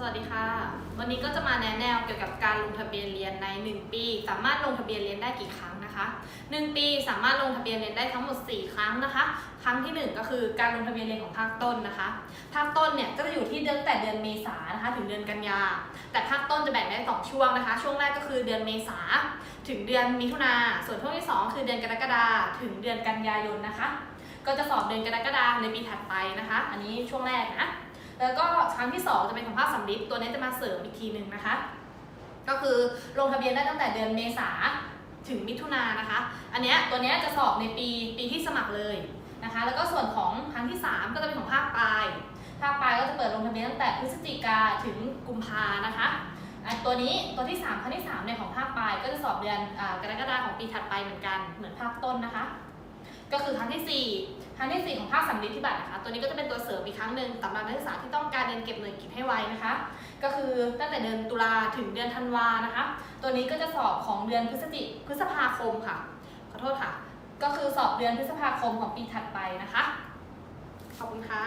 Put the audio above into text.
สวัสดีค่ะ วันนี้ก็จะมาแนะแนวเกี่ยวกับการลงทะเบียนเรียนใน 1 ปี สามารถลงทะเบียนเรียนได้กี่ครั้งนะคะ 1 ปีสามารถลงทะเบียนเรียนได้ทั้งหมด 4 ครั้งนะคะ ครั้งที่ 1 ก็คือการลงทะเบียนเรียนของภาคต้นนะคะ ภาคต้นเนี่ยก็จะอยู่ที่เดือนตั้งแต่เดือนเมษานะคะถึงเดือนกันยา แต่ภาคต้นจะแบ่งได้สองช่วงนะคะ ช่วงแรกก็คือเดือนเมษาถึงเดือนมิถุนา ส่วนช่วงที่ 2 คือเดือนกรกฎาถึงเดือนกันยายนนะคะ ก็จะสอบเดือนกรกฎาในปีถัดไปนะคะ อันนี้ช่วงแรกนะ ครั้งที่ 2 จะเป็นของภาคสำลิดตัวนี้จะมาเสริมอีกทีหนึ่งนะคะ ก็คือลงทะเบียนได้ตั้งแต่เดือนเมษาถึงมิถุนายนนะคะ อันเนี้ยตัวเนี้ยจะสอบในปีปีที่สมัครเลยนะคะ แล้วก็ส่วนของครั้งที่ 3 ก็จะเป็นของภาคปลายภาคปลายก็จะเปิดลงทะเบียนตั้งแต่พฤศจิกาถึงกุมภานะคะอะตัวนี้ตัวที่ 3 ครั้งที่3เนี่ยของภาคปลายก็จะสอบเดือนอ่ากรกฎาของปีถัดไปเหมือนกันเหมือนภาคต้นนะคะ ก็คือครั้งที่ 4 ทางที่ 4 ของภาคสัมฤทธิบัตรนะคะ ตัวนี้ก็จะเป็นตัวเสริมอีกครั้งหนึ่งสำหรับนักศึกษาที่ต้องการเรียนเก็บหน่วยกิจให้ไวนะคะ ก็คือตั้งแต่เดือนตุลาถึงเดือนธันวานะคะ ตัวนี้ก็จะสอบของเดือนพฤศจิพฤษภาคมค่ะ ขอโทษค่ะ ก็คือสอบเดือนพฤษภาคมของปีถัดไปนะคะ ขอบคุณค่ะ